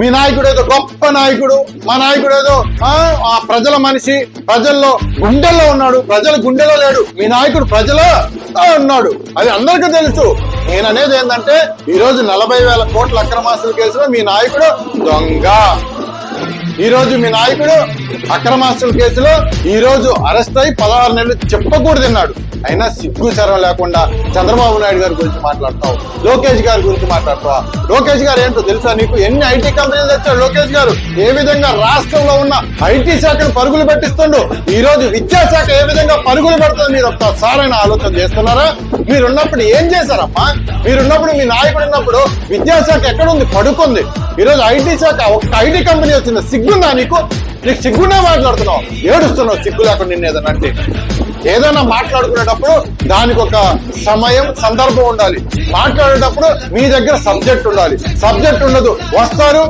మీ నాయకుడు ఏదో గొప్ప నాయకుడు మా నాయకుడు ఏదో ఆ, ప్రజల మనిషి ప్రజల్లో గుండెల్లో ఉన్నాడు ప్రజల గుండెలో లేడు. మీ నాయకుడు ప్రజలో ఉన్నాడు. అది అందరికీ తెలుసు. నేను అనేది ఏంటంటే ఈ రోజు నలభై వేల కోట్ల అక్రమాస్తుల కేసులో మీ నాయకుడు దొంగ. ఈ రోజు మీ నాయకుడు అక్రమాస్తుల కేసులో ఈ రోజు అరెస్ట్ అయి పదహారు నెలలు చెప్పకూడదు తిన్నాడు అయినా సిగ్గు శరం లేకుండా చంద్రబాబు నాయుడు గారి గురించి మాట్లాడతావు? లోకేష్ గారి గురించి మాట్లాడతావా? లోకేష్ గారు ఏంటో తెలుసా నీకు? ఎన్ని ఐటీ కంపెనీలు తెచ్చాడు లోకేష్ గారు? ఏ విధంగా రాష్ట్రంలో ఉన్న ఐటీ శాఖను పరుగులు పెట్టిస్తుండు? ఈ రోజు విద్యాశాఖ ఏ విధంగా పరుగులు పెడుతుంది మీరు ఒక్కసారైనా ఆలోచన చేస్తున్నారా? మీరున్నప్పుడు ఏం చేశారమ్మా? మీరున్నప్పుడు మీ నాయకుడు ఉన్నప్పుడు విద్యాశాఖ ఎక్కడుంది? పడుకుంది. ఈ రోజు ఐటీ శాఖ ఒక ఐటీ కంపెనీ వచ్చింది. సిగ్గుందా నీకు? నీకు సిగ్గునే మాట్లాడుతున్నావు. ఏడుస్తున్నావు సిగ్గు లేకుండా నిన్న ఏదన్నా అంటే. ఏదైనా మాట్లాడుకునేటప్పుడు దానికి ఒక సమయం సందర్భం ఉండాలి. మాట్లాడేటప్పుడు మీ దగ్గర సబ్జెక్ట్ ఉండాలి. సబ్జెక్ట్ ఉండదు. వస్తారు.